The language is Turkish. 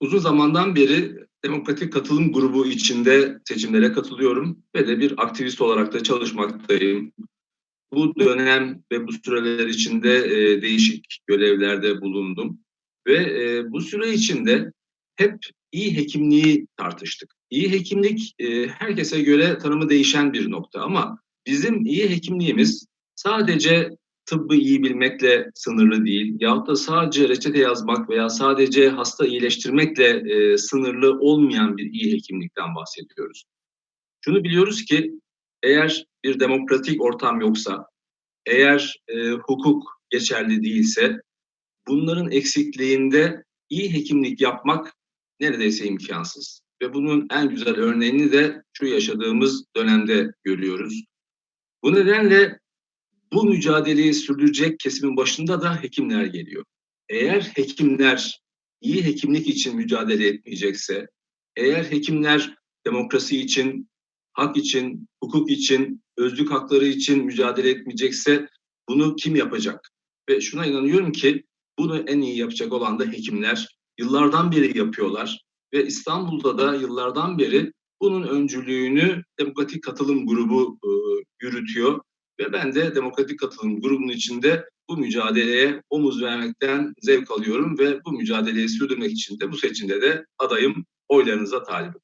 Uzun zamandan beri Demokratik Katılım Grubu içinde seçimlere katılıyorum ve de bir aktivist olarak da çalışmaktayım. Bu dönem ve bu süreler içinde e, değişik görevlerde bulundum ve e, bu süre içinde hep iyi hekimliği tartıştık. İyi hekimlik e, herkese göre tanımı değişen bir nokta ama bizim iyi hekimliğimiz sadece tıbbı iyi bilmekle sınırlı değil yahut da sadece reçete yazmak veya sadece hasta iyileştirmekle e, sınırlı olmayan bir iyi hekimlikten bahsediyoruz. Şunu biliyoruz ki eğer bir demokratik ortam yoksa, eğer e, hukuk geçerli değilse bunların eksikliğinde iyi hekimlik yapmak neredeyse imkansız. Ve bunun en güzel örneğini de şu yaşadığımız dönemde görüyoruz. Bu nedenle bu mücadeleyi sürdürecek kesimin başında da hekimler geliyor. Eğer hekimler iyi hekimlik için mücadele etmeyecekse, eğer hekimler demokrasi için, hak için, hukuk için, özlük hakları için mücadele etmeyecekse bunu kim yapacak? Ve şuna inanıyorum ki bunu en iyi yapacak olan da hekimler. Yıllardan beri yapıyorlar ve İstanbul'da da yıllardan beri bunun öncülüğünü Demokratik Katılım Grubu e, yürütüyor ve ben de Demokratik Katılım grubunun içinde bu mücadeleye omuz vermekten zevk alıyorum ve bu mücadeleyi sürdürmek için de bu seçimde de adayım oylarınıza talibim.